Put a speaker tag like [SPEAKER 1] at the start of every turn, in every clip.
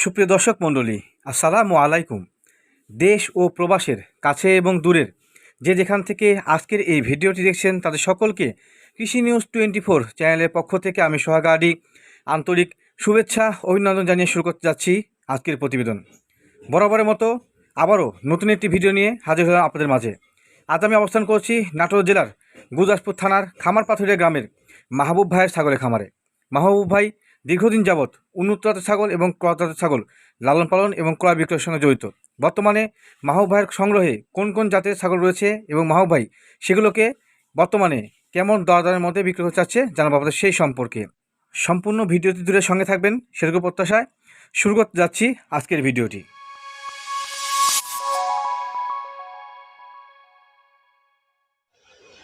[SPEAKER 1] সুপ্রিয় দর্শক মণ্ডলী, আসসালামু আলাইকুম। দেশ ও প্রবাসের কাছে এবং দূরের যে যেখান থেকে আজকের এই ভিডিওটি দেখছেন তাদের সকলকে কৃষি নিউজ টোয়েন্টি ফোর চ্যানেলের পক্ষ থেকে আমি সোহাগাড়ি আন্তরিক শুভেচ্ছা, অভিনন্দন জানিয়ে শুরু করতে যাচ্ছি আজকের প্রতিবেদন। বরাবরের মতো আবারও নতুন একটি ভিডিও নিয়ে হাজির হলাম আপনাদের মাঝে। আজ আমি অবস্থান করছি নাটোর জেলার গুরদাসপুর থানার খামার পাথুরিয়া গ্রামের মাহবুব ভাইয়ের ছাগলের খামারে। মাহবুব ভাই দীর্ঘদিন যাবৎ উন্নতজাত ছাগল এবং ক্রস জাতের ছাগল লালন পালন এবং ক্রয় বিক্রয়ের সঙ্গে জড়িত। বর্তমানে মাহবুব সংগ্রহে কোন কোন জাতের ছাগল রয়েছে এবং মাহবুব সেগুলোকে বর্তমানে কেমন দরদারের মধ্যে বিক্রি করতে চাচ্ছে জানাব আপনাদের সেই সম্পর্কে। সম্পূর্ণ ভিডিওটি দূরে সঙ্গে থাকবেন সেরকম প্রত্যাশায় শুরু করতে যাচ্ছি আজকের ভিডিওটি।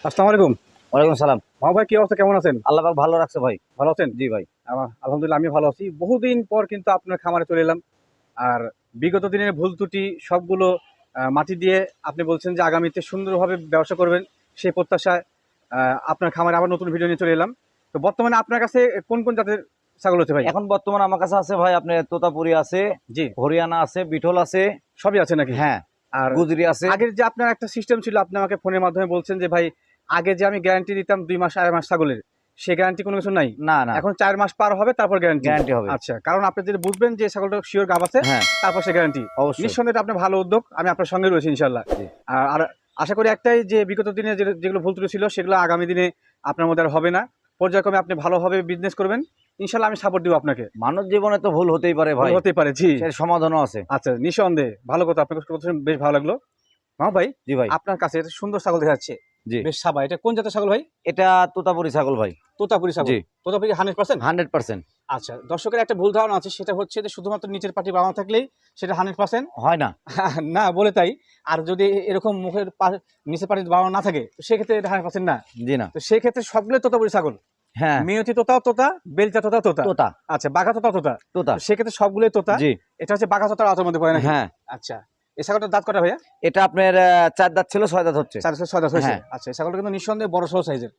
[SPEAKER 1] আসসালামু আলাইকুম।
[SPEAKER 2] ওয়ালাইকুম সালাম
[SPEAKER 1] মাহবুব ভাই কি অবস্থা? কেমন আছেন?
[SPEAKER 2] আল্লাহ পাক ভালো রাখছে ভাই।
[SPEAKER 1] ভালো আছেন?
[SPEAKER 2] জি ভাই।
[SPEAKER 1] আমার আলহামদুলিল্লাহ আমি ভালো আছি। বহুদিন পর কিন্তু আপনার খামারে চলে এলাম। আর বিগত দিনের ভুল ত্রুটি সবগুলো মাটি দিয়ে আপনি বলছেন যে আগামীতে সুন্দরভাবে ব্যবসা করবেন সেই প্রত্যাশায় আপনার খামারে আবার নতুন ভিডিও নিয়ে চলে এলাম। তো বর্তমানে আপনার কাছে কোন কোন জাতের ছাগল হচ্ছে ভাই?
[SPEAKER 2] এখন বর্তমানে আমার কাছে আছে ভাই আপনার তোতাপুরি আছে
[SPEAKER 1] জি।
[SPEAKER 2] হরিয়ানা আছে বিঠল আছে।
[SPEAKER 1] সবই আছে নাকি?
[SPEAKER 2] হ্যাঁ
[SPEAKER 1] আর
[SPEAKER 2] গুজরি আছে।
[SPEAKER 1] আগের যে আপনার একটা সিস্টেম ছিল আপনি আমাকে ফোনের মাধ্যমে বলছেন যে ভাই আগে যে আমি গ্যারান্টি দিতাম দুই মাস আড়াই মাস ছাগলের সে গ্যারান্টি কোনো কিছু নাই?
[SPEAKER 2] না না।
[SPEAKER 1] এখন চার মাস পার হবে তারপর গ্যারান্টি
[SPEAKER 2] গ্যারান্টি হবে।
[SPEAKER 1] আচ্ছা কারণ আপনি যদি বুঝবেন যে ছাগলটা শিওর গাব আছে
[SPEAKER 2] হ্যাঁ।
[SPEAKER 1] তারপর সে গ্যারান্টি
[SPEAKER 2] অবশ্যই।
[SPEAKER 1] নিঃসন্দেহে এটা আপনার ভালো উদ্যোগ আমি আপনার সঙ্গে রয়েছি ইনশাল্লাহ আর আশা করি একটাই যে বিগত দিনে যেগুলো ভুল ত্রুটি ছিল সেগুলো আগামী দিনে আপনার মধ্যে আর হবে না। পর্যায়ক্রমে আপনি ভালোভাবে বিজনেস করবেন। ইনশাল্লাহ আমি সাপোর্ট দিব আপনাকে।
[SPEAKER 2] মানব জীবনে তো ভুল হতেই পারে ভাই।
[SPEAKER 1] ভালো হতে পারে জি।
[SPEAKER 2] সমাধানও আছে।
[SPEAKER 1] আচ্ছা নিঃসন্দেহে। ভালো কথা আপনার কথা বেশ ভালো লাগল। হ্যাঁ ভাই
[SPEAKER 2] জি ভাই।
[SPEAKER 1] আপনার কাছে সুন্দর ছাগল দেখা যাচ্ছে।
[SPEAKER 2] জি।
[SPEAKER 1] বেশ সাবা এটা কোন জাতের ছাগল ভাই?
[SPEAKER 2] এটা তোতাপুরি ছাগল ভাই।
[SPEAKER 1] তোতাপুরি ছাগল। Totapuri hundred percent
[SPEAKER 2] hundred percent
[SPEAKER 1] আচ্ছা দর্শকের একটা ভুল ধারণা আছে সেটা হচ্ছে যে শুধুমাত্র নিচের পাটি বাবা থাকলেই সেটা হান্ড্রেড পার্সেন্ট
[SPEAKER 2] হয় না।
[SPEAKER 1] না বলে তাই। আর যদি এরকম মুখের নিচের পাটি বাবা না থাকে সেক্ষেত্রে এটা হান্ড্রেড পার্সেন্ট না।
[SPEAKER 2] জি না।
[SPEAKER 1] তো সেক্ষেত্রে সবগুলো তোতাপুরি ছাগল।
[SPEAKER 2] হ্যাঁ।
[SPEAKER 1] মেয়তি তোতা বেলচা তোতা তোতা।
[SPEAKER 2] তোতা।
[SPEAKER 1] আচ্ছা বাঘা তোতা তোতা।
[SPEAKER 2] তোতা।
[SPEAKER 1] সেক্ষেত্রে সবগুলোই তোতা।
[SPEAKER 2] জি।
[SPEAKER 1] এটা হচ্ছে বাঘা তোতার আওতার মধ্যে পড়ে না
[SPEAKER 2] হ্যাঁ।
[SPEAKER 1] আচ্ছা। এই ছাগলটার দাঁত কটা ভাইয়া?
[SPEAKER 2] এটা আপনার চার দাঁত ছিল ছয় দাঁত হচ্ছে।
[SPEAKER 1] চার ছয় দাঁত হয়েছে?
[SPEAKER 2] হ্যাঁ।
[SPEAKER 1] আচ্ছা এই ছাগলটা কিন্তু নিঃসন্দেহে বড় সহ সাইজের।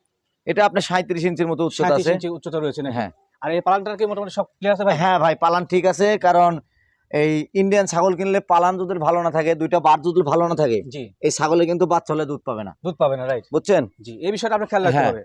[SPEAKER 2] এটা আপনার সাঁত্রিশ ইঞ্চির মতো উচ্চতা
[SPEAKER 1] সাঁত্রিশ
[SPEAKER 2] আছে।
[SPEAKER 1] উচ্চতা রয়েছে নাকি?
[SPEAKER 2] হ্যাঁ।
[SPEAKER 1] আর এই পালানটার কি মোটামুটি সব ক্লিয়ার আছে ভাই?
[SPEAKER 2] হ্যাঁ ভাই পালান ঠিক আছে কারণ এই ইন্ডিয়ান ছাগল কিনলে পালান যদি ভালো না থাকে দুইটা বার যদি ভালো না থাকে। এই ছাগলে কিন্তু বাচ্চা হলে দুধ পাবে না।
[SPEAKER 1] দুধ পাবে না রাইট
[SPEAKER 2] বুঝছেন?
[SPEAKER 1] জি এই বিষয়টা আপনি খেয়াল রাখতে
[SPEAKER 2] হ্যাঁ।
[SPEAKER 1] হবে।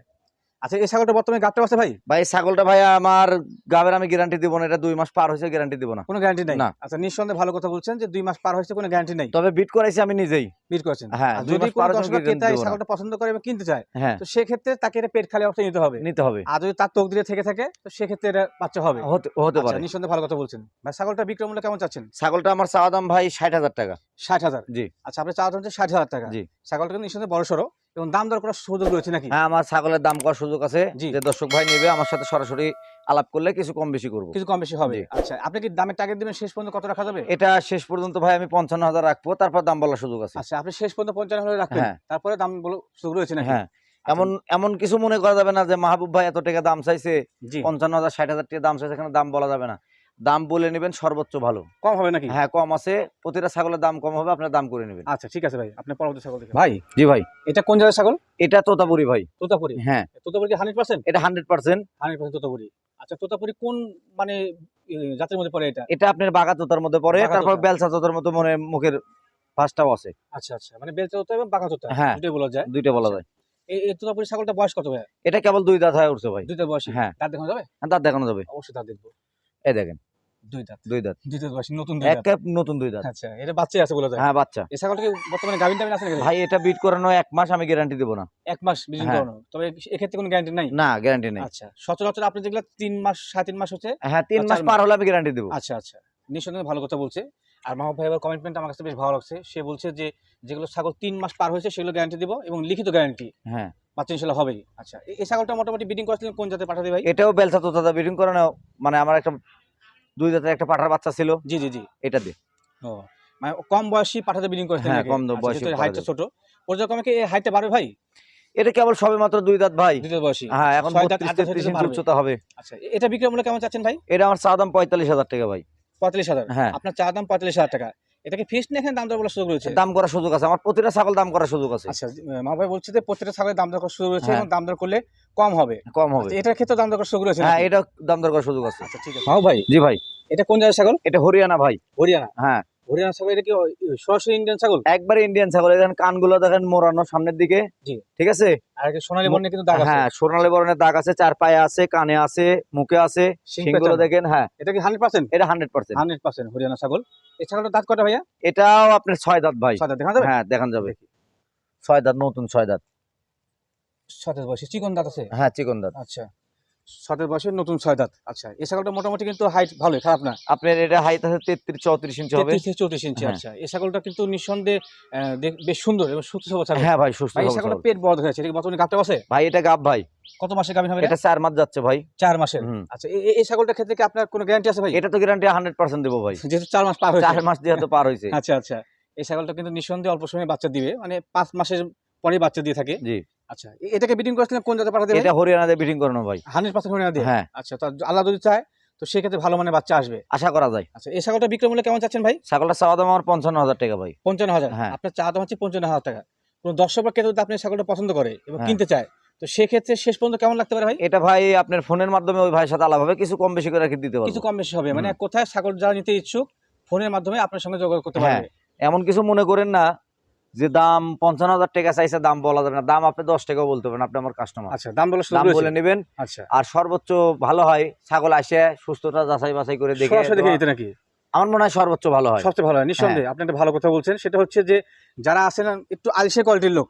[SPEAKER 1] আচ্ছা এই ছাগলটা বর্তমানে গাবটা আছে ভাই?
[SPEAKER 2] ভাই এই ছাগলটা ভাই আমার গাবের আমি গ্যারান্টি দিব না এটা দুই মাস পার হয়েছে গ্যারান্টি দিব না।
[SPEAKER 1] কোনো গ্যারান্টি নাই?
[SPEAKER 2] না।
[SPEAKER 1] আচ্ছা নিঃসন্দেহে ভালো কথা বলছেন যে দুই মাস পার হয়েছে কোনো গ্যারান্টি নাই।
[SPEAKER 2] তবে বিট করাইছি আমি নিজেই।
[SPEAKER 1] মিট করেছেন?
[SPEAKER 2] হ্যাঁ,
[SPEAKER 1] যদি কোনো দর্শক ক্রেতা এই ছাগলটা পছন্দ করে এবং কিনতে চায়
[SPEAKER 2] হ্যাঁ।
[SPEAKER 1] তো সেক্ষেত্রে তাকে এটা পেট খালি অবস্থায় নিতে হবে।
[SPEAKER 2] নিতে হবে।
[SPEAKER 1] আর যদি তার তকদিরে থেকে থাকে তো সেক্ষেত্রে এটা বাচ্চা হবে।
[SPEAKER 2] হতে
[SPEAKER 1] আচ্ছা
[SPEAKER 2] পারে।
[SPEAKER 1] নিঃসন্দেহে ভালো কথা বলছেন। ভাই ছাগলটা বিক্রয় মূল্য কেমন চাচ্ছেন?
[SPEAKER 2] ছাগলটা আমার চাওয়া দাম ভাই ষাট হাজার টাকা।
[SPEAKER 1] ষাট হাজার?
[SPEAKER 2] জি।
[SPEAKER 1] আচ্ছা আপনি চাওয়া হচ্ছে ষাট হাজার টাকা।
[SPEAKER 2] জি।
[SPEAKER 1] ছাগলটা কিন্তু নিঃসন্দেহে বড় সড়ো এবং দাম দর করার সুযোগ রয়েছে নাকি?
[SPEAKER 2] হ্যাঁ আমার ছাগলের দাম করার সুযোগ আছে। যে দর্শক ভাই নেবে আমার সাথে সরাসরি আলাপ করলে কিছু কম বেশি করব।
[SPEAKER 1] কিছু কম বেশি হবে। আচ্ছা আপনি কি দামের টার্গেট দিবেন? শেষ পর্যন্ত কত রাখা যাবে?
[SPEAKER 2] এটা শেষ পর্যন্ত ভাই আমি পঞ্চান্ন হাজার রাখব তারপর দাম বলার সুযোগ আছে।
[SPEAKER 1] আচ্ছা আপনি শেষ পর্যন্ত পঞ্চান্ন হলে রাখবেন
[SPEAKER 2] হ্যাঁ।
[SPEAKER 1] তারপরে দাম বলো সুযোগ রয়েছে নাকি?
[SPEAKER 2] হ্যাঁ। এমন এমন কিছু মনে করা যাবে না যে মাহবুব ভাই এত টাকা দাম চাইছে পঞ্চান্ন হাজার ষাট হাজার টাকা দাম চাইছে এখানে দাম বলা যাবে না। দাম বলে নেবেন সর্বোচ্চ ভালো।
[SPEAKER 1] কম হবে নাকি?
[SPEAKER 2] হ্যাঁ কম আছে। প্রতিটা ছাগলের দাম কম হবে আপনার দাম করে নেবেন।
[SPEAKER 1] আচ্ছা ঠিক আছে ভাই। আপনি পরবর্তী ছাগল দেখেন। ভাই
[SPEAKER 2] জি ভাই।
[SPEAKER 1] এটা কোন জায়গায় ছাগল?
[SPEAKER 2] এটা তোতাপুরি ভাই।
[SPEAKER 1] তোতাপুরি?
[SPEAKER 2] হ্যাঁ।
[SPEAKER 1] তোতাপুরি কি হান্ড্রেড পার্সেন্ট
[SPEAKER 2] এটা hundred percent
[SPEAKER 1] hundred percent Totapuri. আচ্ছা তোতাপুরি কোন মানে জাতের মধ্যে পড়ে এটা?
[SPEAKER 2] এটা আপনার বাঘা তোতার মধ্যে পড়ে তারপর বেলসা তোতার মতো মনে মুখের ফাঁসটাও আছে।
[SPEAKER 1] আচ্ছা আচ্ছা। মানে বেলচা তোতা এবং বাঁকা তোতা
[SPEAKER 2] হ্যাঁ।
[SPEAKER 1] দুটোই বলা যায়।
[SPEAKER 2] দুইটা বলা যায়।
[SPEAKER 1] এই এই তোতাপুরি ছাগলটা বয়স কত ভাই
[SPEAKER 2] এটা কেবল দুই দাঁত হয়ে উঠছে ভাই।
[SPEAKER 1] দুইটা বয়স?
[SPEAKER 2] হ্যাঁ।
[SPEAKER 1] দাঁত দেখানো যাবে?
[SPEAKER 2] দাঁত দেখানো যাবে।
[SPEAKER 1] অবশ্যই দাঁত দেখব।
[SPEAKER 2] এই দেখেন।
[SPEAKER 1] দুই দাঁত।
[SPEAKER 2] দুই দাঁত।
[SPEAKER 1] দুই দাঁত বয়সী নতুন দুই দাঁত।
[SPEAKER 2] নতুন দুই দাঁত।
[SPEAKER 1] আচ্ছা এটা বাচ্চাই আছে বলা যায়।
[SPEAKER 2] হ্যাঁ বাচ্চা।
[SPEAKER 1] এই ছাগলটা বর্তমানে গাভিন টাভিন আছে
[SPEAKER 2] ভাই এটা বিট করানো এক মাস আমি গ্যারান্টি দেবো না।
[SPEAKER 1] এক মাস বিজিং
[SPEAKER 2] হ্যাঁ।
[SPEAKER 1] করানো। তবে এক্ষেত্রে কোনো গ্যারান্টি নাই?
[SPEAKER 2] না গ্যারান্টি নেই।
[SPEAKER 1] আচ্ছা সচরাচর আপনি যেগুলো তিন মাস সাড়ে তিন মাস হচ্ছে
[SPEAKER 2] হ্যাঁ তিন মাস পার হলে আমি গ্যারান্টি দেবো।
[SPEAKER 1] আচ্ছা আচ্ছা। নিঃসন্দেহে ভালো কথা বলছে। আর মাহবুব ভাই কমিটমেন্ট আমার কাছে বেশ ভালো লাগছে। সে বলছে যে যেগুলো ছাগল তিন মাস পার হয়েছে সেগুলো গ্যারান্টি দিব এবং লিখিত গ্যারান্টি
[SPEAKER 2] হ্যাঁ।
[SPEAKER 1] বাচ্চা ইনশাল্লাহ হবেই। আচ্ছা এই- ছাগলটা মোটামুটি বিডিং করেছিলেন কোন জাতে পাঠাতে ভাই?
[SPEAKER 2] এটাও বেলসা তোতা বিডিং করানো মানে আমার একটা দুই দাঁতের একটা পাঠার বাচ্চা ছিল।
[SPEAKER 1] জি জি জি।
[SPEAKER 2] এটা দিয়ে।
[SPEAKER 1] ও মানে কম বয়সী পাঠাতে বিডিং করেছিলেন
[SPEAKER 2] হ্যাঁ, কম বয়সী
[SPEAKER 1] হাইটটা। ছোট পর্যায়ক্রমে কি এই হাইটটা বাড়বে ভাই?
[SPEAKER 2] এটা কেবল সবে মাত্র দুই দাঁত ভাই।
[SPEAKER 1] দ্বিতীয় বয়সী।
[SPEAKER 2] হ্যাঁ এখন
[SPEAKER 1] ছয় দাঁত,
[SPEAKER 2] বত্রিশ
[SPEAKER 1] আট দাঁত
[SPEAKER 2] তেত্রিশ
[SPEAKER 1] হইলে
[SPEAKER 2] ইঞ্চি উচ্চতা হবে।
[SPEAKER 1] আচ্ছা এটা বিক্রয় মূল্য কেমন চাচ্ছেন ভাই?
[SPEAKER 2] এটা আমার চা দাম পঁয়তাল্লিশ হাজার টাকা ভাই।
[SPEAKER 1] পঁয়তাল্লিশ হাজার?
[SPEAKER 2] হ্যাঁ।
[SPEAKER 1] আপনার চা দাম পঁয়তাল্লিশ হাজার টাকা। এটাকে ফিক্সড নিয়ে এখানে? দাম দর বলার সুযোগ রয়েছে?
[SPEAKER 2] দাম করার সুযোগ আছে। আমার প্রতিটা ছাগল দাম করার সুযোগ আছে।
[SPEAKER 1] আচ্ছা মা ভাই বলছে যে প্রত্যেকটা ছাগলের দাম দর করার সুযোগ রয়েছে।
[SPEAKER 2] হ্যাঁ।
[SPEAKER 1] এবং দাম দর করলে কম হবে।
[SPEAKER 2] কম হবে।
[SPEAKER 1] আচ্ছা, এটার ক্ষেত্রে দাম দর করার সুযোগ রয়েছে
[SPEAKER 2] হ্যাঁ এটা দাম দর করার সুযোগ আছে।
[SPEAKER 1] আচ্ছা ঠিক আছে। মাহবুব ভাই।
[SPEAKER 2] জি ভাই।
[SPEAKER 1] এটা কোন ছাগল?
[SPEAKER 2] এটা হরিয়ানা ভাই।
[SPEAKER 1] হরিয়ানা?
[SPEAKER 2] হ্যাঁ।
[SPEAKER 1] হরিয়ানা ছাগল এটা কি সরাসরি ইন্ডিয়ান ছাগল?
[SPEAKER 2] একবারে ইন্ডিয়ান ছাগল। দেখেন কানগুলো দেখেন মোড়ানো সামনের দিকে।
[SPEAKER 1] জি।
[SPEAKER 2] ঠিক আছে?
[SPEAKER 1] আর সোনালী কিন্তু দাগ আছে।
[SPEAKER 2] হ্যাঁ সোনালী বরণের দাগ আছে চার পায়ে আছে কানে আছে মুখে আছে। সিংগুলো দেখেন হ্যাঁ।
[SPEAKER 1] এটা কি হান্ড্রেড পার্সেন্ট
[SPEAKER 2] এটা hundred percent
[SPEAKER 1] hundred percent Haryana ছাগল। এই ছাগলটা দাঁত কটা ভাইয়া?
[SPEAKER 2] এটাও আপনার ছয় দাঁত ভাই।
[SPEAKER 1] দাঁত। দেখা যাবে?
[SPEAKER 2] হ্যাঁ দেখান যাবে। ছয় দাঁত নতুন ছয় দাঁত।
[SPEAKER 1] বয়সে। চিকন দাঁত আছে?
[SPEAKER 2] হ্যাঁ চিকন দাঁত।
[SPEAKER 1] আচ্ছা। বয়সের নতুন ছয় দাঁত। আচ্ছা এই ছাগলটা মোটামুটি কিন্তু হাইট ভালোই খারাপ না?
[SPEAKER 2] আপনার এটা হাইট আছে তেত্রিশ চৌত্রিশ ইঞ্চি হবে।
[SPEAKER 1] তেত্রিশ চৌত্রিশ ইঞ্চি
[SPEAKER 2] হ্যাঁ।
[SPEAKER 1] আচ্ছা। এই ছাগলটা কিন্তু নিঃসন্দেহে বেশ সুন্দর এবং সুস্থ সবল ছাগল।
[SPEAKER 2] হ্যাঁ ভাই সুস্থ
[SPEAKER 1] এই ছাগলটা পেট বড় হয়েছে এটা বর্তমানে আছে
[SPEAKER 2] ভাই এটা গাব ভাই।
[SPEAKER 1] কত মাসের গাভিন হবে এটা?
[SPEAKER 2] চার মাস যাচ্ছে ভাই।
[SPEAKER 1] চার
[SPEAKER 2] হুম।
[SPEAKER 1] আচ্ছা এই ছাগলটার ক্ষেত্রে কি আপনার কোনো গ্যারান্টি আছে ভাই?
[SPEAKER 2] এটা তো গ্যারান্টি হান্ড্রেড পার্সেন্ট দেবো ভাই।
[SPEAKER 1] যেহেতু চার মাস পার হয়েছে।
[SPEAKER 2] চার মাস যেহেতু পার হয়েছে।
[SPEAKER 1] আচ্ছা আচ্ছা। এই ছাগলটা কিন্তু নিঃসন্দেহে অল্প সময়ে বাচ্চা দিবে। মানে পাঁচ মাসের পরে বাচ্চা দিয়ে থাকে।
[SPEAKER 2] জি।
[SPEAKER 1] আচ্ছা এটাকে বিডিং করেছিলেন কোন জায়গায় পাঠাতে
[SPEAKER 2] এটা হরিয়ানাতে বিটিং করানো ভাই।
[SPEAKER 1] হান্ড্রেড পার্সেন্ট হয়ে দিয়ে?
[SPEAKER 2] হ্যাঁ।
[SPEAKER 1] আচ্ছা তো আল্লাহ যদি চায় তো সেক্ষেত্রে ভালো মানে বাচ্চা আসবে।
[SPEAKER 2] আশা করা যায়।
[SPEAKER 1] আচ্ছা এই ছাগলটা বিক্রয় মূল্য কেমন চাচ্ছেন ভাই?
[SPEAKER 2] ছাগলটা চাওয়া দাম আমার পঞ্চান্ন হাজার টাকা ভাই।
[SPEAKER 1] পঞ্চান্ন হাজার?
[SPEAKER 2] হ্যাঁ।
[SPEAKER 1] আপনার চা দাম হচ্ছে পঞ্চান্ন হাজার টাকা। কোনো দর্শক বা যদি আপনি ছাগলটা পছন্দ করে এবং
[SPEAKER 2] হ্যাঁ।
[SPEAKER 1] কিনতে চায় তো সেক্ষেত্রে শেষ পর্যন্ত কেমন লাগতে পারে ভাই?
[SPEAKER 2] এটা ভাই আপনার ফোনের মাধ্যমে ওই ভাইয়ের সাথে আলাপ হবে কিছু কম বেশি করে দিতে
[SPEAKER 1] কিছু কম বেশি হবে। মানে কোথায় ছাগল যারা নিতে ইচ্ছুক ফোনের মাধ্যমে আপনার সঙ্গে যোগাযোগ করতে
[SPEAKER 2] হ্যাঁ।
[SPEAKER 1] পারবে।
[SPEAKER 2] এমন কিছু মনে করেন না যে দাম পঞ্চান্ন হাজার টাকা চাইছে দাম বলা যাবে না। দাম আপনি দশ টাকাও বলতে পারেন আপনি আমার কাস্টমার
[SPEAKER 1] আচ্ছা দাম বলে
[SPEAKER 2] দাম বলে নেবেন।
[SPEAKER 1] আচ্ছা।
[SPEAKER 2] আর সর্বোচ্চ ভালো হয় ছাগল আসে সুস্থতা যাচাই বাছাই করে দেখে
[SPEAKER 1] নাকি?
[SPEAKER 2] আমার মনে হয় সর্বোচ্চ ভালো হয়।
[SPEAKER 1] সবচেয়ে ভালো হয় নিঃসন্দেহে। আপনি একটা ভালো কথা বলছেন সেটা হচ্ছে যে যারা আছেন একটু আলসে কোয়ালিটির লোক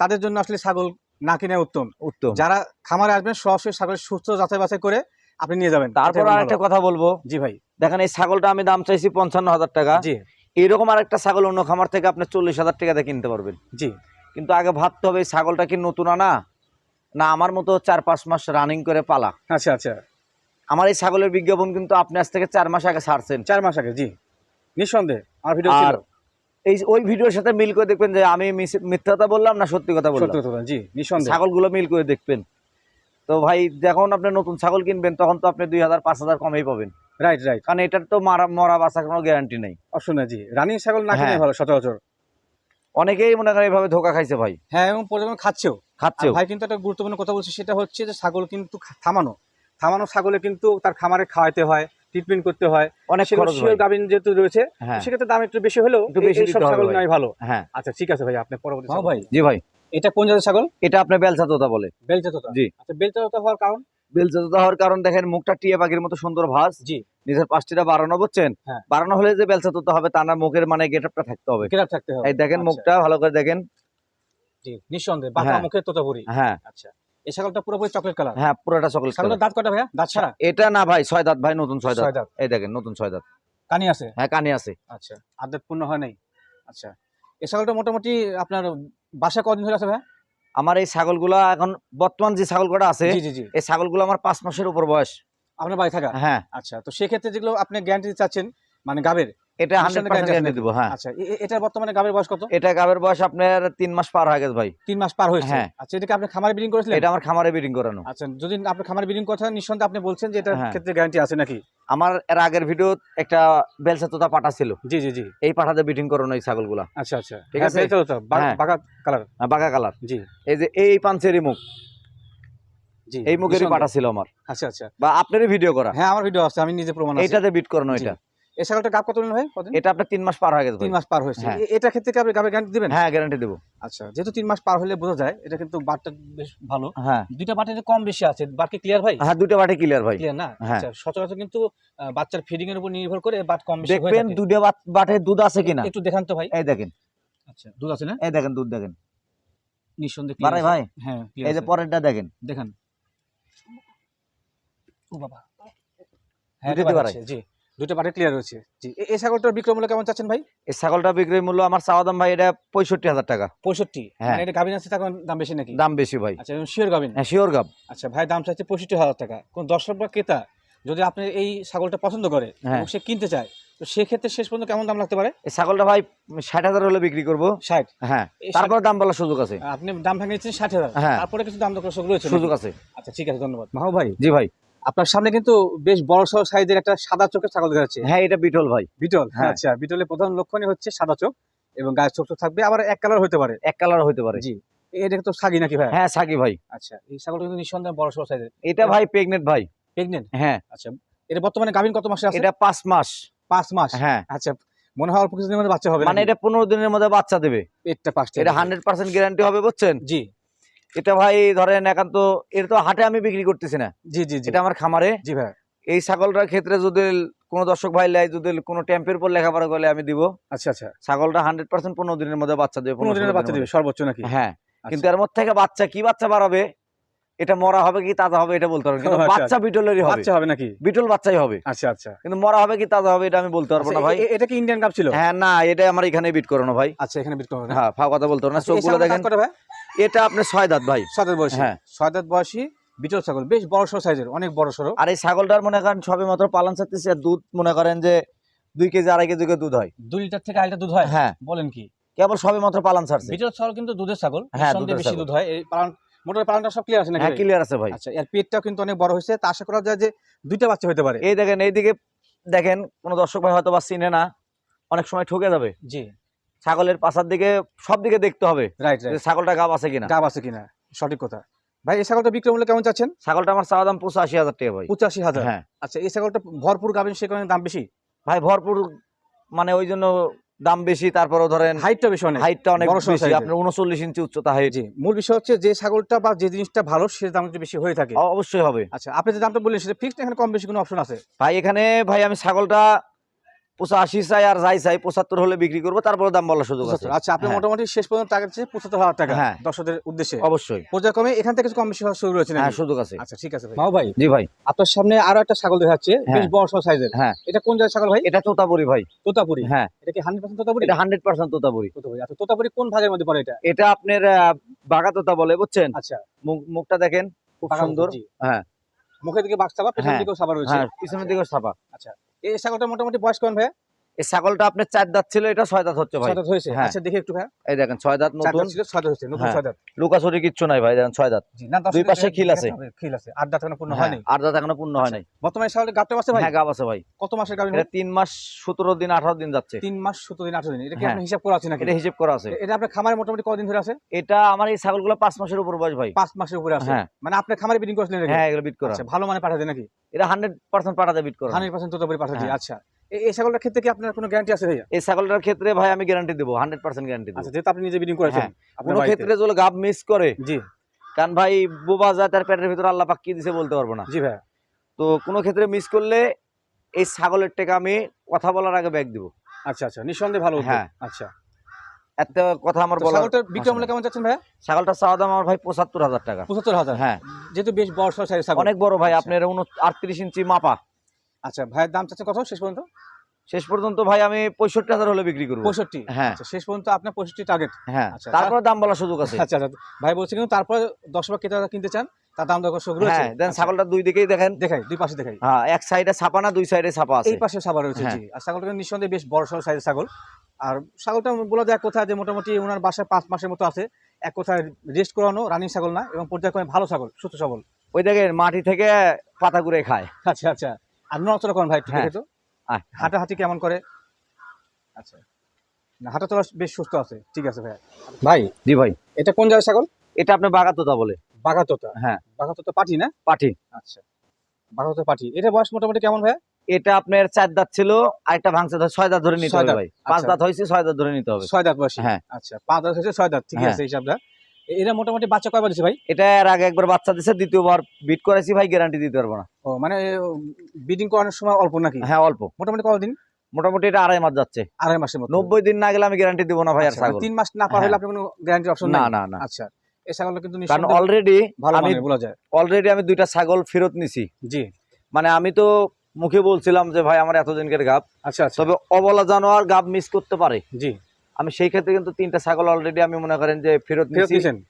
[SPEAKER 1] তাদের জন্য আসলে ছাগল না কিনে উত্তম।
[SPEAKER 2] উত্তম।
[SPEAKER 1] যারা খামারে আসবেন সরাসরি ছাগলের সুস্থ যাচাই বাছাই করে আপনি নিয়ে যাবেন।
[SPEAKER 2] তারপর
[SPEAKER 1] এটাই
[SPEAKER 2] আরেকটা
[SPEAKER 1] ভালো।
[SPEAKER 2] কথা বলব।
[SPEAKER 1] জি ভাই।
[SPEAKER 2] দেখেন এই ছাগলটা আমি দাম চাইছি পঞ্চান্ন হাজার টাকা।
[SPEAKER 1] জি।
[SPEAKER 2] এরকম আরেকটা ছাগল অন্য খামার থেকে আপনি চল্লিশ হাজার টাকাতে কিনতে পারবেন।
[SPEAKER 1] জি।
[SPEAKER 2] কিন্তু আগে ভাবতে হবে এই ছাগলটা কি নতুন আনা? না আমার মতো চার পাঁচ মাস রানিং করে পালা।
[SPEAKER 1] আচ্ছা আচ্ছা।
[SPEAKER 2] আমার এই ছাগলের বিজ্ঞাপন কিন্তু আপনি আজ থেকে চার মাস আগে ছাড়ছেন।
[SPEAKER 1] চার মাস আগে জি। নিঃসন্দেহে আমার ভিডিও ছিল।
[SPEAKER 2] আর এই ওই ভিডিওর সাথে মিল করে দেখবেন যে আমি মিস- মিথ্যা কথা বললাম না সত্যি কথা বললাম?
[SPEAKER 1] সত্য কথা জি নিঃসন্দেহে।
[SPEAKER 2] ছাগলগুলো মিল করে দেখবেন। তো ভাই যখন আপনি নতুন ছাগল কিনবেন তখন তো আপনি দুই হাজার পাঁচ হাজার কমেই পাবেন।
[SPEAKER 1] রাইট রাইট
[SPEAKER 2] কারণ এটার তো মারা মরা বাঁচা কোনো গ্যারান্টি নেই।
[SPEAKER 1] অবশ্যই না জি। রানিং ছাগল না কিনে
[SPEAKER 2] হ্যাঁ।
[SPEAKER 1] ভালো সচরাচর।
[SPEAKER 2] অনেকেই মনে করেন এইভাবে ধোকা খাইছে ভাই।
[SPEAKER 1] হ্যাঁ এবং পর্যটন খাচ্ছেও। আর
[SPEAKER 2] খাচ্ছেও
[SPEAKER 1] ভাই কিন্তু একটা গুরুত্বপূর্ণ কথা বলছে সেটা হচ্ছে যে ছাগল কিন্তু থামানো। থামানো ছাগলে কিন্তু তার খামারে খাওয়াইতে হয় ট্রিটমেন্ট করতে হয়।
[SPEAKER 2] অনেক খরচ
[SPEAKER 1] যেহেতু রয়েছে
[SPEAKER 2] হ্যাঁ।
[SPEAKER 1] সেক্ষেত্রে দাম একটু বেশি হলেও
[SPEAKER 2] একটু বেশি
[SPEAKER 1] ছাগল। নয় ভালো।
[SPEAKER 2] হ্যাঁ।
[SPEAKER 1] আচ্ছা ঠিক আছে ভাই আপনি পরবর্তী
[SPEAKER 2] হ্যাঁ
[SPEAKER 1] ভাই
[SPEAKER 2] জি ভাই।
[SPEAKER 1] এটা কোন জাতের ছাগল?
[SPEAKER 2] এটা আপনি বেলচা তোতা বলে।
[SPEAKER 1] বেলচা তোতা।
[SPEAKER 2] জি।
[SPEAKER 1] আচ্ছা বেলচা তোতা হওয়ার কারণ?
[SPEAKER 2] বেলচা তোতা হওয়ার কারণ দেখেন মুখটা টিয়া পাখির মতো সুন্দর ভাস
[SPEAKER 1] জি।
[SPEAKER 2] নিজের পাঁচটিটা বাড়ানো বুঝছেন?
[SPEAKER 1] হ্যাঁ।
[SPEAKER 2] বাড়ানো হলে যে বেলচা তোতা হবে তা না মুখের মানে গেটআপটা থাকতে হবে।
[SPEAKER 1] থাকতে হবে।
[SPEAKER 2] এই দেখেন
[SPEAKER 1] আচ্ছা,
[SPEAKER 2] মুখটা ভালো করে দেখেন।
[SPEAKER 1] জি নিঃসন্দেহে। বাঁকা
[SPEAKER 2] হ্যাঁ।
[SPEAKER 1] তোতাপুরি।
[SPEAKER 2] হ্যাঁ।
[SPEAKER 1] আচ্ছা। এই ছাগলটা পুরোপুরি চকলেট কালার?
[SPEAKER 2] হ্যাঁ পুরোটা চকলেট
[SPEAKER 1] ছাগলের দাঁত ভাইয়া? দাঁত ছাড়া?
[SPEAKER 2] এটা না ভাই ছয় দাঁত ভাই নতুন ছয় দাঁত। এই দেখেন নতুন ছয় দাঁত।
[SPEAKER 1] কানি আছে?
[SPEAKER 2] হ্যাঁ কানে আছে।
[SPEAKER 1] আচ্ছা। হয় নাই? আচ্ছা। এই ছাগলটা মোটামুটি আপনার বাসা কদিন ধরে আছে ভাইয়া?
[SPEAKER 2] আমার এই ছাগলগুলা এখন বর্তমান যে ছাগলগুলো আছে এই ছাগলগুলো আমার পাঁচ মাসের উপর বয়স।
[SPEAKER 1] আপনার বাড়ি থাকা?
[SPEAKER 2] হ্যাঁ।
[SPEAKER 1] আচ্ছা তো সেক্ষেত্রে যেগুলো আপনি গ্যারান্টি চাচ্ছেন মানে গাবের
[SPEAKER 2] এটা হান্ড্রেড পার্সেন্ট গ্যারান্টি হ্যাঁ।
[SPEAKER 1] আচ্ছা এ- এ- বর্তমানে গাবের বয়স কত?
[SPEAKER 2] এটা গাবের বয়স আপনার তিন মাস পার হয়ে গেছে ভাই।
[SPEAKER 1] তিন মাস পার হয়েছে?
[SPEAKER 2] হ্যাঁ।
[SPEAKER 1] আচ্ছা এটাকে আপনি খামারে বিডিং করেছিলেন?
[SPEAKER 2] এটা আমার খামারে বিডিং করানো।
[SPEAKER 1] আচ্ছা যদি আপনি খামারে বিডিং কথা নিঃসন্দেহে আপনি বলছেন যে
[SPEAKER 2] হ্যাঁ।
[SPEAKER 1] ক্ষেত্রে গ্যারান্টি আছে নাকি?
[SPEAKER 2] আমার এর আগের ভিডিও একটা বেলসা তোতা পাঠা ছিল।
[SPEAKER 1] জি জি জি।
[SPEAKER 2] এই পাঠাতে বিডিং করানো এই ছাগলগুলা।
[SPEAKER 1] আচ্ছা আচ্ছা।
[SPEAKER 2] ঠিক আছে?
[SPEAKER 1] তোতা। কালার
[SPEAKER 2] বাঁকা কালার
[SPEAKER 1] জি।
[SPEAKER 2] এই যে এই পাঞ্চেরি মুখ।
[SPEAKER 1] জি
[SPEAKER 2] এই মুখেরই। পাঠা ছিল আমার।
[SPEAKER 1] আচ্ছা আচ্ছা।
[SPEAKER 2] বা আপনারই ভিডিও করা।
[SPEAKER 1] হ্যাঁ আমার ভিডিও আছে আমি নিজে প্রমাণ আছে।
[SPEAKER 2] এইটাতে বিট করানো এটা।
[SPEAKER 1] এই ছাগলটা গাব কতদিন
[SPEAKER 2] এটা আপনার তিন মাস পার হয়ে গেছে
[SPEAKER 1] তিন মাস পার হয়েছে।
[SPEAKER 2] হ্যাঁ।
[SPEAKER 1] এটা ক্ষেত্রে কি আপনি গাবের গ্যারান্টি দিবেন?
[SPEAKER 2] হ্যাঁ গ্যারান্টি দেবো।
[SPEAKER 1] আচ্ছা যেহেতু তিন মাস পার হলে বোঝা যায় এটা কিন্তু বাটটা বেশ ভালো।
[SPEAKER 2] হ্যাঁ।
[SPEAKER 1] দুইটা বাটের কম বেশি আছে বাকি ক্লিয়ার ভাই?
[SPEAKER 2] হ্যাঁ দুটো বাটে ক্লিয়ার ভাই।
[SPEAKER 1] ক্লিয়ার না?
[SPEAKER 2] হ্যাঁ।
[SPEAKER 1] আচ্ছা সচরাচর কিন্তু বাচ্চার ফিডিং এর উপর নির্ভর করে বাট কম বেশি হয়ে
[SPEAKER 2] দেখবেন। দুটো বাট- বাটে দুধ আছে কিনা?
[SPEAKER 1] একটু দেখান তো ভাই।
[SPEAKER 2] এই দেখেন।
[SPEAKER 1] আচ্ছা দুধ আছে না?
[SPEAKER 2] এই দেখেন দুধ দেখেন।
[SPEAKER 1] নিঃসন্দেহে
[SPEAKER 2] বাড়াই ভাই?
[SPEAKER 1] হ্যাঁ
[SPEAKER 2] এই যে পরেরটা দেখেন।
[SPEAKER 1] দেখান। ও বাবা।
[SPEAKER 2] বাড়াই।
[SPEAKER 1] জি। দুটো বাটে ক্লিয়ার হয়েছে। জি এই ছাগলটার বিক্রয় মূল্য কেমন চাচ্ছেন ভাই?
[SPEAKER 2] এই ছাগলটা বিক্রয় মূল্য আমার চাওয়া দাম ভাই এটা পঁয়ষট্টি হাজার টাকা।
[SPEAKER 1] পঁয়ষট্টি?
[SPEAKER 2] হ্যাঁ।
[SPEAKER 1] মানে এটা গাভিন আছে তখন দাম বেশি নাকি?
[SPEAKER 2] দাম বেশি ভাই।
[SPEAKER 1] আচ্ছা শিওর গাভিন
[SPEAKER 2] হ্যাঁ শিওর গাব
[SPEAKER 1] আচ্ছা ভাই দাম চাচ্ছে পঁয়ষট্টি হাজার টাকা। কোন দর্শক বা ক্রেতা যদি আপনি এই ছাগলটা পছন্দ করে
[SPEAKER 2] হ্যাঁ।
[SPEAKER 1] এবং সে কিনতে চায় তো সেক্ষেত্রে শেষ পর্যন্ত কেমন দাম লাগতে পারে?
[SPEAKER 2] এই ছাগলটা ভাই ষাট হাজার হলে বিক্রি করব।
[SPEAKER 1] ষাট?
[SPEAKER 2] হ্যাঁ তারপর দাম বলার সুযোগ আছে।
[SPEAKER 1] আপনি দাম ভেঙে দিচ্ছেন ষাট হাজার।
[SPEAKER 2] হ্যাঁ।
[SPEAKER 1] তারপরে কিছু দাম দর সুযোগ রয়েছে
[SPEAKER 2] সুযোগ আছে।
[SPEAKER 1] আচ্ছা ঠিক আছে ধন্যবাদ। মাহবু ভাই।
[SPEAKER 2] জি ভাই।
[SPEAKER 1] আপনার সামনে কিন্তু বেশ বড় সড় সাইজের একটা সাদা চোখের ছাগল দেখা যাচ্ছে।
[SPEAKER 2] হ্যাঁ এটা বিটল ভাই।
[SPEAKER 1] বিটল?
[SPEAKER 2] হ্যাঁ।
[SPEAKER 1] আচ্ছা বিটলের প্রধান লক্ষণই হচ্ছে সাদা চোখ এবং গায়ের চোখ চোখ থাকবে আবার এক কালার হতে পারে।
[SPEAKER 2] এক কালার হইতে পারে।
[SPEAKER 1] জি। এটা তো সাগি নাকি ভাই?
[SPEAKER 2] হ্যাঁ সাকি ভাই।
[SPEAKER 1] আচ্ছা এই ছাগলটা কিন্তু নিঃসন্দেহে বড় সড় সাইজের।
[SPEAKER 2] এটা ভাই প্রেগনেন্ট ভাই।
[SPEAKER 1] প্রেগনেন্ট
[SPEAKER 2] হ্যাঁ।
[SPEAKER 1] আচ্ছা এটা বর্তমানে গাভিন কত মাসে আছে?
[SPEAKER 2] এটা পাঁচ মাস।
[SPEAKER 1] পাঁচ মাস?
[SPEAKER 2] হ্যাঁ।
[SPEAKER 1] আচ্ছা মনে হয় অল্প কিছুদিনের মধ্যে বাচ্চা হবে
[SPEAKER 2] মানে এটা পনেরো দিনের মধ্যে বাচ্চা দেবে।
[SPEAKER 1] পেটটা পাঁচটা
[SPEAKER 2] এটা হান্ড্রেড পার্সেন্ট গ্যারান্টি হবে বুঝছেন?
[SPEAKER 1] জি।
[SPEAKER 2] এটা ভাই ধরেন একান্ত এর তো হাটে আমি বিক্রি করতেছি না।
[SPEAKER 1] জি জি
[SPEAKER 2] এটা আমার খামারে।
[SPEAKER 1] জি ভাই।
[SPEAKER 2] এই ছাগলটার ক্ষেত্রে যদি কোনো দর্শক ভাই লাই যদি কোনো টেম্পের পর লেখাপড়া করলে আমি দিব।
[SPEAKER 1] আচ্ছা আচ্ছা।
[SPEAKER 2] ছাগলটা হান্ড্রেড পার্সেন্ট পনেরো দিনের মধ্যে বাচ্চা দেবে
[SPEAKER 1] পনেরো দিনের বাচ্চা দিবে সর্বোচ্চ নাকি?
[SPEAKER 2] হ্যাঁ কিন্তু
[SPEAKER 1] আচ্ছা।
[SPEAKER 2] এর মধ্যে থেকে বাচ্চা কি বাচ্চা বাড়াবে? এটা মরা হবে কি তাজা হবে এটা বলতে পারব কিন্তু
[SPEAKER 1] আচ্ছা,
[SPEAKER 2] বাচ্চা বিটলেরই হবে।
[SPEAKER 1] বাচ্চা হবে নাকি?
[SPEAKER 2] বিটল বাচ্চাই হবে।
[SPEAKER 1] আচ্ছা আচ্ছা।
[SPEAKER 2] কিন্তু মরা হবে কি তাজা হবে এটা আমি বলতে পারব না
[SPEAKER 1] আচ্ছা,
[SPEAKER 2] ভাই।
[SPEAKER 1] এটা কি ইন্ডিয়ান কাপ ছিল?
[SPEAKER 2] হ্যাঁ না এটা আমার এখানে বিট করানো ভাই।
[SPEAKER 1] আচ্ছা এখানে বিট করবে
[SPEAKER 2] হ্যাঁ ফাও কথা বলতে না চোখগুলো দেখেন। এটা আপনার ছয় দাঁত ভাই।
[SPEAKER 1] ছয় দাঁত বয়সী।
[SPEAKER 2] হ্যাঁ।
[SPEAKER 1] ছয় দাঁত বয়সী বিটল ছাগল। বেশ বড় সড়ো সাইজের অনেক বড় সড়ো।
[SPEAKER 2] আর এই ছাগলটার মনে করেন সবে মাত্র পালন ছাড়তেছে আর দুধ মনে করেন যে দুই কেজি আড়াই কেজি করে দুধ হয়।
[SPEAKER 1] দুই লিটার থেকে আড়াই দুধ হয়?
[SPEAKER 2] হ্যাঁ।
[SPEAKER 1] বলেন কি?
[SPEAKER 2] কেবল সবে মাত্র পালন ছাড়ছে।
[SPEAKER 1] বিটল ছাগল কিন্তু দুধের ছাগল
[SPEAKER 2] হ্যাঁ, দুধের
[SPEAKER 1] বেশি দুধ হয়। এই পালন মোটর পালনটা সব ক্লিয়ার আছে নাকি
[SPEAKER 2] হ্যাঁ ক্লিয়ার আছে ভাই।
[SPEAKER 1] আচ্ছা এর পেটটাও কিন্তু অনেক বড় হয়েছে। তা আশা করা যায় যে দুইটা বাচ্চা হতে পারে।
[SPEAKER 2] এই দেখেন এইদিকে দেখেন কোন দর্শক ভাই হয়তো বা চিনে না অনেক সময় ঠকে যাবে।
[SPEAKER 1] জি।
[SPEAKER 2] ছাগলের পাশার দিকে সব দিকে দেখতে হবে
[SPEAKER 1] রাইট রাইট
[SPEAKER 2] ছাগলটা গাব আছে কিনা।
[SPEAKER 1] গাব আছে কিনা সঠিক কথা। ভাই এই ছাগলটা বিক্রি মূল্য কেমন চাচ্ছেন?
[SPEAKER 2] ছাগলটা আমার চাওয়া দাম পঁচাশি হাজার টাকা ভাই।
[SPEAKER 1] পঁচাশি হাজার?
[SPEAKER 2] হ্যাঁ।
[SPEAKER 1] আচ্ছা এই ছাগলটা ভরপুর গাবেন সে কারণে দাম বেশি?
[SPEAKER 2] ভাই ভরপুর মানে ওই জন্য দাম বেশি তারপরেও ধরেন
[SPEAKER 1] হাইটটা বেশি অনেক।
[SPEAKER 2] হাইটটা অনেক বেশি আপনার উনচল্লিশ ইঞ্চি উচ্চতা
[SPEAKER 1] হয়েছে মূল বিষয় হচ্ছে যে ছাগলটা বা যে জিনিসটা ভালো সে দাম একটু বেশি হয়ে থাকে।
[SPEAKER 2] অবশ্যই হবে।
[SPEAKER 1] আচ্ছা আপনি যে দামটা বললেন সেটা ফিক্সড এখানে কম বেশি কোনো অপশন আছে?
[SPEAKER 2] ভাই এখানে ভাই আমি ছাগলটা পঁচাশি চাই আর যাই চাই পঁচাত্তর হলে বিক্রি করব তারপরে দাম বলার সুযোগ আছে।
[SPEAKER 1] আচ্ছা আপনি
[SPEAKER 2] হ্যাঁ।
[SPEAKER 1] মোটামুটি শেষ পর্যন্ত টাকা দিচ্ছে পঁচাত্তর হাজার টাকা
[SPEAKER 2] হ্যাঁ।
[SPEAKER 1] দর্শকদের উদ্দেশ্যে।
[SPEAKER 2] অবশ্যই।
[SPEAKER 1] পর্যায়ক্রমে এখান থেকে কম বেশি হওয়ার শুরু রয়েছে
[SPEAKER 2] হ্যাঁ সুযোগ আছে।
[SPEAKER 1] আচ্ছা ঠিক আছে মাও ভাই
[SPEAKER 2] জি ভাই।
[SPEAKER 1] আপনার সামনে আরও একটা ছাগল দেখা যাচ্ছে
[SPEAKER 2] হ্যাঁ।
[SPEAKER 1] বেশ বড় সাইজের
[SPEAKER 2] হ্যাঁ।
[SPEAKER 1] এটা কোন ছাগল ভাই?
[SPEAKER 2] এটা তোতাপুরি ভাই।
[SPEAKER 1] তোতাপুরি?
[SPEAKER 2] হ্যাঁ।
[SPEAKER 1] এটা কি হান্ড্রেড পার্সেন্ট তোতাপুরি?
[SPEAKER 2] এটা হান্ড্রেড পার্সেন্ট তোতাপুরি।
[SPEAKER 1] তোতাপুরি। আচ্ছা তোতাপুরি কোন ভাগের মধ্যে পড়ে এটা?
[SPEAKER 2] এটা আপনার আহ, বাঘা তোতা বলে বুঝছেন?
[SPEAKER 1] আচ্ছা।
[SPEAKER 2] মুখ- মুখটা দেখেন খুব সুন্দর। হ্যাঁ।
[SPEAKER 1] মুখের দিকে বাঘ ছাপা পেছনের
[SPEAKER 2] হ্যাঁ।
[SPEAKER 1] দিকেও ছাপা রয়েছে।
[SPEAKER 2] পিছনের দিকে ছাপা।
[SPEAKER 1] এই ছাগলটা মোটামুটি বয়স কেমন ভাই?
[SPEAKER 2] এই ছাগলটা আপনার চার দাঁত ছিল এটা ছয় দাঁত হচ্ছে ভাই।
[SPEAKER 1] ছয় দাঁত হয়েছে?
[SPEAKER 2] হ্যাঁ।
[SPEAKER 1] আচ্ছা দেখি একটু ভাই।
[SPEAKER 2] এই দেখেন ছয় দাঁত নতুন।
[SPEAKER 1] ছিল ছয় দাঁত হয়েছে নতুন
[SPEAKER 2] হ্যাঁ।
[SPEAKER 1] ছয় দাঁত।
[SPEAKER 2] লুকাছড়ি কিচ্ছু নাই ভাই দেখেন ছয় দাঁত। দুই পাশে খিল আছে।
[SPEAKER 1] খিল আছে। আট দাঁত এখনও পূর্ণ
[SPEAKER 2] হ্যাঁ,
[SPEAKER 1] হয়নি?
[SPEAKER 2] আর দাঁত এখনও পূর্ণ হয় নাই
[SPEAKER 1] বর্তমানে গাবটা আছে ভাই?
[SPEAKER 2] হ্যাঁ গাব আছে ভাই।
[SPEAKER 1] কত মাসের গাবি
[SPEAKER 2] এটা তিন মাস সতেরো দিন আঠারো দিন যাচ্ছে।
[SPEAKER 1] তিন মাস সতেরো দিন আঠারো দিন। এটা কি। আপনি হিসাব করা আছে নাকি?
[SPEAKER 2] এটা হিসেব করা আছে।
[SPEAKER 1] এটা আপনার খামারে মোটামুটি কদিন ধরে আছে?
[SPEAKER 2] এটা আমার এই ছাগলগুলো পাঁচ মাসের উপর বয়স ভাই।
[SPEAKER 1] পাঁচ মাসের উপরে আছে? মানে আপনি খামারে বিডিং করছিলেন নাকি?
[SPEAKER 2] হ্যাঁ এগুলো বিট করা।
[SPEAKER 1] আচ্ছা ভালো মানে পাঠাতে নাকি?
[SPEAKER 2] এটা হান্ড্রেড পার্সেন্ট পাঠাতে বিট করা।
[SPEAKER 1] হান্ড্রেড পার্সেন্ট তোতাপুরি পাঠাতে। আচ্ছা। এই ছাগলটার ক্ষেত্রে কি আপনার কোনো গ্যারান্টি আছে ভাইয়া?
[SPEAKER 2] এই ছাগলটার ক্ষেত্রে ভাই আমি গ্যারান্টি দেবো হান্ড্রেড পার্সেন্ট গ্যারান্টি দেবো।
[SPEAKER 1] আচ্ছা যেহেতু আপনি নিজে বিডিং করেছেন।
[SPEAKER 2] হ্যাঁ। কোনো ক্ষেত্রে যদি গাব মিস করে
[SPEAKER 1] জি।
[SPEAKER 2] কারণ ভাই বোবা যায় তার পেটের ভিতরে আল্লাহ পাক কি দিছে বলতে পারব না।
[SPEAKER 1] জি ভাই
[SPEAKER 2] তো কোনো ক্ষেত্রে মিস করলে এই ছাগলের টাকা আমি কথা বলার আগে ব্যাগ দিব।
[SPEAKER 1] আচ্ছা আচ্ছা নিঃসন্দেহে ভালো
[SPEAKER 2] হ্যাঁ।
[SPEAKER 1] আচ্ছা।
[SPEAKER 2] একটা কথা আমার
[SPEAKER 1] তো
[SPEAKER 2] বলার
[SPEAKER 1] ছাগলটার মূল্য কেমন চাচ্ছেন
[SPEAKER 2] ছাগলটার চাওয়া দাম আমার ভাই পঁচাত্তর হাজার টাকা।
[SPEAKER 1] পঁচাত্তর হাজার?
[SPEAKER 2] হ্যাঁ।
[SPEAKER 1] যেহেতু বেশ বড় ছাগল।
[SPEAKER 2] অনেক বড় ভাই
[SPEAKER 1] আচ্ছা।
[SPEAKER 2] আপনার আটত্রিশ ইঞ্চি মাপা।
[SPEAKER 1] আচ্ছা ভাইয়ের দাম চাচ্ছে কত? শেষ পর্যন্ত?
[SPEAKER 2] শেষ পর্যন্ত ভাই আমি পঁয়ষট্টি হাজার হলে বিক্রি করব।
[SPEAKER 1] পঁয়ষট্টি?
[SPEAKER 2] হ্যাঁ।
[SPEAKER 1] আচ্ছা শেষ পর্যন্ত আপনার পঁয়ষট্টি টার্গেট
[SPEAKER 2] হ্যাঁ।
[SPEAKER 1] আচ্ছা,
[SPEAKER 2] তারপরে দাম বলার সুযোগ আছে।
[SPEAKER 1] আচ্ছা আচ্ছা। ভাই বলছে কিন্তু তারপরে দশ বা ক্রেতারা কিনতে চান তার দাম দর সুযোগ রয়েছে।
[SPEAKER 2] হ্যাঁ দেন
[SPEAKER 1] আচ্ছা,
[SPEAKER 2] ছাগলটা দুই দিকেই দেখেন।
[SPEAKER 1] দেখাই দুই পাশে দেখাই।
[SPEAKER 2] হ্যাঁ এক সাইডে ছাপা না দুই সাইডে ছাপা আছে।
[SPEAKER 1] এই পাশে ছাগল রয়েছে
[SPEAKER 2] হ্যাঁ।
[SPEAKER 1] জি। আর ছাগলটা নিঃসন্দেহে বেশ বড় সড়ো সাইজের ছাগল। আর ছাগলটা বলা যায় কোথায় যে মোটামুটি ওনার বাসায় পাঁচ মাসের মতো আছে। এক কোথায় রেস্ট করানো রানিং ছাগল না এবং পর্যায়ক্রমে ভালো ছাগল সুস্থ সবল।
[SPEAKER 2] ওই দেখেন মাটি থেকে পাতা ঘুরে খায়।
[SPEAKER 1] আচ্ছা আচ্ছা। আর নড়াচড়া করেন ভাই একটু। দেখে তো হাঁটাহাঁটি কেমন করে? আচ্ছা। না হাঁটা চলা বেশ সুস্থ আছে। ঠিক আছে ভাই ভাই
[SPEAKER 2] জি ভাই।
[SPEAKER 1] এটা কোন জায়গায় ছাগল?
[SPEAKER 2] এটা আপনি বাগাতোতা বলে।
[SPEAKER 1] বাঘাতোতা?
[SPEAKER 2] হ্যাঁ।
[SPEAKER 1] বাঘাতোতা পাঠি না?
[SPEAKER 2] পাঠি।
[SPEAKER 1] আচ্ছা। বাঘাতোতা পাঠি। এটা বয়স মোটামুটি কেমন ভাই
[SPEAKER 2] এটা আপনার চার দাঁত ছিল আর একটা ভাঙছে ছয় দাঁত ধরে নিতে হবে ভাই। পাঁচ
[SPEAKER 1] আচ্ছা।
[SPEAKER 2] দাঁত হয়েছে ছয় দাঁত ধরে নিতে হবে।
[SPEAKER 1] ছয় দাঁত বয়সী।
[SPEAKER 2] হ্যাঁ।
[SPEAKER 1] আচ্ছা পাঁচ দাঁত হয়েছে ছয় দাঁত। ঠিক
[SPEAKER 2] হ্যাঁ।
[SPEAKER 1] আছে হিসাবটা। এরা মোটামুটি বাচ্চা কয়বার দিছে ভাই?
[SPEAKER 2] এটা এর আগে একবার বাচ্চা দিছে দ্বিতীয়বার বিট করাইছি ভাই গ্যারান্টি দিতে পারব না।
[SPEAKER 1] ও মানে বিডিং করানোর সময় অল্প নাকি?
[SPEAKER 2] হ্যাঁ অল্প।
[SPEAKER 1] মোটামুটি কতদিন
[SPEAKER 2] মোটামুটি এটা আড়াই মাস যাচ্ছে।
[SPEAKER 1] আড়াই মাসের মতো।
[SPEAKER 2] নব্বই দিন না গেলে আমি গ্যারান্টি দিব না ভাই আর
[SPEAKER 1] আচ্ছা, মানে
[SPEAKER 2] ছাগল।
[SPEAKER 1] তিন মাস না পার হলে
[SPEAKER 2] হ্যাঁ।
[SPEAKER 1] আপনি কোনো গ্যারান্টি অপশন
[SPEAKER 2] না না না।
[SPEAKER 1] আচ্ছা এই ছাগলটা কিন্তু
[SPEAKER 2] কারণ অলরেডি
[SPEAKER 1] ভালো
[SPEAKER 2] আমি
[SPEAKER 1] বলা যায়।
[SPEAKER 2] অলরেডি আমি দুইটা ছাগল ফেরত নিছি।
[SPEAKER 1] জি।
[SPEAKER 2] মানে আমি তো মুখে বলছিলাম যে ভাই আমার এতদিনকের গাব।
[SPEAKER 1] আচ্ছা আচ্ছা।
[SPEAKER 2] তবে অবলা জানোয়ার গাব মিস করতে পারে।
[SPEAKER 1] জি।
[SPEAKER 2] আমি সেই ক্ষেত্রে কিন্তু তিনটা ছাগল অলরেডি আমি মনে করেন যে ফেরত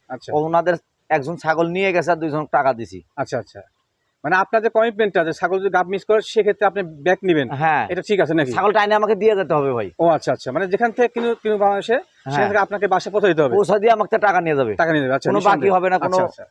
[SPEAKER 1] আচ্ছা।
[SPEAKER 2] ওনাদের একজন ছাগল নিয়ে গেছে আর দুইজন টাকা দিছি।
[SPEAKER 1] আচ্ছা আচ্ছা। মানে আপনার যে কমিটমেন্টটা যে ছাগল যদি গাব মিস করে সেক্ষেত্রে আপনি ব্যাক নেবেন?
[SPEAKER 2] হ্যাঁ।
[SPEAKER 1] এটা ঠিক আছে নাকি?
[SPEAKER 2] ছাগলটা এনে আমাকে দিয়ে যেতে হবে ভাই।
[SPEAKER 1] ও আচ্ছা আচ্ছা। মানে যেখান থেকে কিনু কিনু বাংলাদেশে সেখান
[SPEAKER 2] হ্যাঁ
[SPEAKER 1] থেকে আপনাকে বাসা পৌঁছে দিতে হবে?
[SPEAKER 2] পৌঁছা দিয়ে আমাকে টাকা নিয়ে যাবে।
[SPEAKER 1] টাকা নিয়ে যাবে। আচ্ছা
[SPEAKER 2] কোনো। বাকি হবে না, কোনো-
[SPEAKER 1] আচ্ছা, আচ্ছা।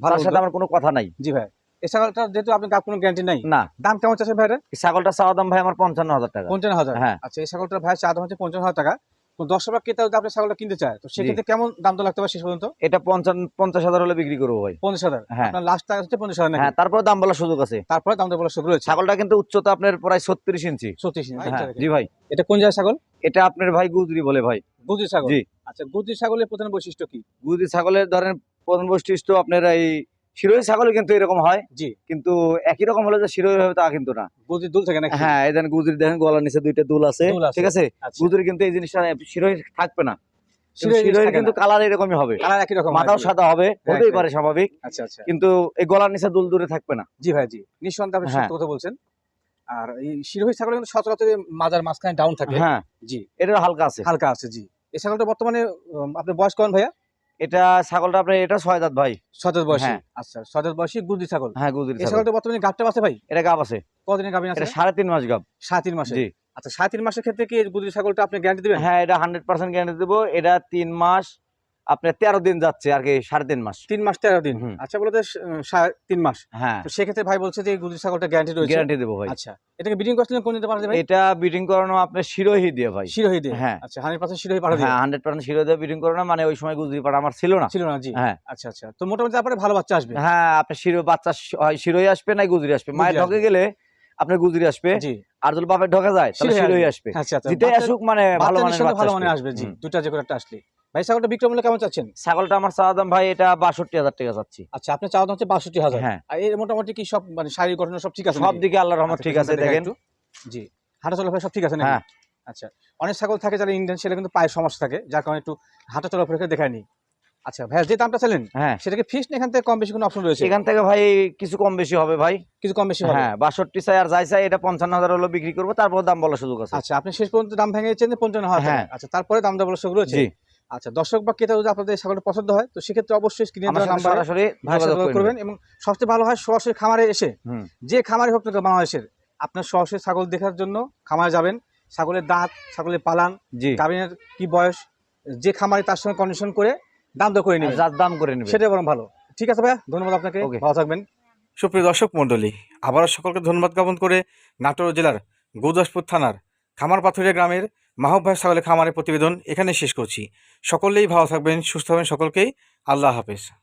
[SPEAKER 1] ভালো
[SPEAKER 2] সাথে আমার কোনো কথা নাই।
[SPEAKER 1] জি ভাই। এই ছাগলটা যেহেতু আপনি কোনো গ্যারান্টি নাই
[SPEAKER 2] না।
[SPEAKER 1] দাম কেমন চাচ্ছেন ভাইরা?
[SPEAKER 2] এই ছাগলটা চাওয়া দাম ভাই আমার পঞ্চান্ন হাজার টাকা।
[SPEAKER 1] পঞ্চান্ন হাজার?
[SPEAKER 2] হ্যাঁ।
[SPEAKER 1] আচ্ছা এই ছাগলটার ভাই চা দাম হচ্ছে পঞ্চান্ন হাজার টাকা। কোন দর্শক ক্রেতা যদি আপনার ছাগলটা কিনতে চায় তো সেক্ষেত্রে কেমন দাম তো লাগতে পারে শেষ পর্যন্ত?
[SPEAKER 2] এটা পঞ্চান্ন পঞ্চাশ হাজার হলে বিক্রি করব ভাই।
[SPEAKER 1] পঞ্চাশ হাজার?
[SPEAKER 2] হ্যাঁ।
[SPEAKER 1] লাস্ট টাকা হচ্ছে পঞ্চাশ হাজার
[SPEAKER 2] হ্যাঁ তারপর দাম বলার সুযোগ আছে।
[SPEAKER 1] তারপরে দাম বলার সুযোগ রয়েছে।
[SPEAKER 2] ছাগলটা কিন্তু উচ্চতা আপনার প্রায় ছত্রিশ ইঞ্চি।
[SPEAKER 1] সত্যি
[SPEAKER 2] হ্যাঁ জি ভাই।
[SPEAKER 1] এটা কোন জায়গায় ছাগল?
[SPEAKER 2] এটা আপনার ভাই গুজরি বলে ভাই।
[SPEAKER 1] গুজরি ছাগল?
[SPEAKER 2] জি।
[SPEAKER 1] আচ্ছা গুজরি ছাগলের প্রধান বৈশিষ্ট্য কি?
[SPEAKER 2] গুজরি ছাগলের ধরেন প্রধান বৈশিষ্ট্য আপনার এই শিরোহী ছাগলও কিন্তু এরকম হয়।
[SPEAKER 1] জি।
[SPEAKER 2] কিন্তু একই রকম হলে যে শিরোহী হবে তা কিন্তু না।
[SPEAKER 1] গুজরি দুল থাকে নাকি?
[SPEAKER 2] হ্যাঁ এই দেন গুজরি দেখেন গলার নিচে দুইটা দুল আছে। ঠিক আছে?
[SPEAKER 1] আচ্ছা।
[SPEAKER 2] গুজরি কিন্তু এই জিনিসটা শিরোহী থাকবে না। কিন্তু কালার এরকমই হবে।
[SPEAKER 1] কালার একই রকম
[SPEAKER 2] মাথাও সাদা হবে হতেই পারে স্বাভাবিক।
[SPEAKER 1] আচ্ছা আচ্ছা।
[SPEAKER 2] কিন্তু এই গলার নিচে দুল দূরে থাকবে না।
[SPEAKER 1] জি ভাই জি। নিঃসন্দেহে আপনি
[SPEAKER 2] হ্যাঁ।
[SPEAKER 1] সত্য কথা বলছেন। আর এই শিরোহী ছাগল কিন্তু সচরাচর মাজার মাঝখানে ডাউন থাকে।
[SPEAKER 2] হ্যাঁ।
[SPEAKER 1] জি।
[SPEAKER 2] এটা হালকা আছে।
[SPEAKER 1] হালকা আছে জি। এই ছাগলটা বর্তমানে আপনার বয়স কেমন ভাইয়া?
[SPEAKER 2] এটা ছাগলটা আপনার এটা ছয় দাঁত ভাই।
[SPEAKER 1] সতেজ বয়সী।
[SPEAKER 2] হ্যাঁ।
[SPEAKER 1] আচ্ছা দাঁত বয়সী গুদি ছাগল।
[SPEAKER 2] হ্যাঁ গুজরি
[SPEAKER 1] ছাগলটা বর্তমানে গাবটা আছে ভাই?
[SPEAKER 2] এটা গাব আছে।
[SPEAKER 1] কতদিনের গাবিন আছে?
[SPEAKER 2] সাড়ে তিন মাস গাব।
[SPEAKER 1] সাড়ে তিন মাসে।
[SPEAKER 2] জি।
[SPEAKER 1] আচ্ছা সাড়ে তিন মাসের ক্ষেত্রে কি গুদি ছাগলটা আপনি গ্যারান্টি দেবেন?
[SPEAKER 2] হ্যাঁ এটা হান্ড্রেড পার্সেন্ট গ্যারান্টি দেবো। এটা তিন মাস আপনার তেরো দিন যাচ্ছে আর কি সাড়ে তিন মাস।
[SPEAKER 1] তিন মাস তেরো দিন। আচ্ছা বলতে তিন মাস।
[SPEAKER 2] হ্যাঁ।
[SPEAKER 1] সেক্ষেত্রে ভাই বলছে যে গুজরি ছাগলটা গ্যারান্টি রয়েছে।
[SPEAKER 2] গ্যারান্টি দেবো ভাই।
[SPEAKER 1] আচ্ছা এটাকে ব্রিডিং করছিলেন কোন দিতে
[SPEAKER 2] এটা বিডিং করানো আপনার শিরোহি দিয়ে ভাই।
[SPEAKER 1] শিরোহী দিয়ে?
[SPEAKER 2] হ্যাঁ।
[SPEAKER 1] আচ্ছা হান্ড্রেড পার্সেন্ট শিরোহী
[SPEAKER 2] হ্যাঁ হান্ড্রেড পার্সেন্ট শিরো দিয়ে বিডিং করানো মানে ওই সময় গুজরি পাড়া আমার ছিল না।
[SPEAKER 1] ছিল না জি।
[SPEAKER 2] হ্যাঁ।
[SPEAKER 1] আচ্ছা আচ্ছা। তো মোটামুটি তারপরে ভালো বাচ্চা আসবে।
[SPEAKER 2] হ্যাঁ আপনার শিরো বাচ্চা শ- শিরোই আসবে না গুজরি আসবে? মায়ের ঢকে গেলে আপনার গুজরি আসবে। আর যদি বাপের ঢকে যায় তাহলে
[SPEAKER 1] শিরোই আসবে। আচ্ছা আচ্ছা।
[SPEAKER 2] যেটাই আসুক মানে ভালো
[SPEAKER 1] বাচ্চা ভালো মানে আসবে। জি। দুটা যে কোনো একটা আসলে ভাই ছাগলটা বিক্রয় মূল্য কেমন চাচ্ছেন?
[SPEAKER 2] ছাগলটা আমার চাওয়া দাম ভাই এটা বাষট্টি হাজার টাকা চাচ্ছি।
[SPEAKER 1] আচ্ছা আপনি চাওয়া দাম হচ্ছে বাষট্টি হাজার।
[SPEAKER 2] হ্যাঁ।
[SPEAKER 1] আর এর মোটামুটি কি সব মানে শারীরিক গঠন সব ঠিক আছে
[SPEAKER 2] সব? দিকে আল্লাহ রহমত
[SPEAKER 1] আচ্ছা,
[SPEAKER 2] ঠিক আছে
[SPEAKER 1] দেখেন। জি। হাঁটা চলাফেরা সব ঠিক আছে
[SPEAKER 2] হ্যাঁ।
[SPEAKER 1] আচ্ছা অনেক ছাগল থাকে যারা ইন্ডিয়ান সেটা কিন্তু পায়ের সমস্যা থাকে যার কারণে একটু হাঁটা চলাফেরা করে দেখায়নি। আচ্ছা ভাই যে দামটা চাইলেন
[SPEAKER 2] হ্যাঁ।
[SPEAKER 1] সেটাকে ফিক্সড এখান থেকে কম বেশি কোনো অপশন রয়েছে?
[SPEAKER 2] এখান থেকে ভাই কিছু কম বেশি হবে ভাই।
[SPEAKER 1] কিছু কম বেশি হবে?
[SPEAKER 2] হ্যাঁ বাষট্টি চাই আর যাই চাই এটা পঞ্চান্ন হাজার হলো বিক্রি করব তারপর দাম বলার সুযোগ আছে।
[SPEAKER 1] আচ্ছা আপনি শেষ পর্যন্ত দাম ভেঙে দিয়েছেন পঞ্চান্ন হাজার
[SPEAKER 2] হ্যাঁ।
[SPEAKER 1] আচ্ছা তারপরে দাম দেওয়ার সুযোগ রয়েছে? আচ্ছা দর্শক বা ক্রেতা যদি আপনাদের ছাগলটা পছন্দ হয় তো সেক্ষেত্রে অবশ্যই স্ক্রিনে দেওয়া
[SPEAKER 2] সরাসরি
[SPEAKER 1] করবেন। এবং সবচেয়ে ভালো হয় সরাসরি খামারে এসে যে খামারে হোক না বাংলাদেশের আপনার সরাসরি ছাগল দেখার জন্য খামারে যাবেন। ছাগলের দাঁত ছাগলের পালান
[SPEAKER 2] জি।
[SPEAKER 1] গাভিনের কি বয়স যে খামারে তার সঙ্গে কন্ডিশন করে দাম দর করে নেবেন।
[SPEAKER 2] যার দাম করে নেবে
[SPEAKER 1] সেটাই বরং ভালো। ঠিক আছে ভাইয়া ধন্যবাদ আপনাকে। ভালো থাকবেন।
[SPEAKER 3] সুপ্রিয় দর্শক মণ্ডলী আবারও সকলকে ধন্যবাদ জ্ঞাপন করে নাটোর জেলার গুরুদাসপুর থানার খামার পাথুরিয়া গ্রামের মাহব ভাই ছাগলের খামারের প্রতিবেদন এখানে শেষ করছি। সকলেই ভালো থাকবেন, সুস্থ হবেন সকলকেই। আল্লাহ হাফেজ।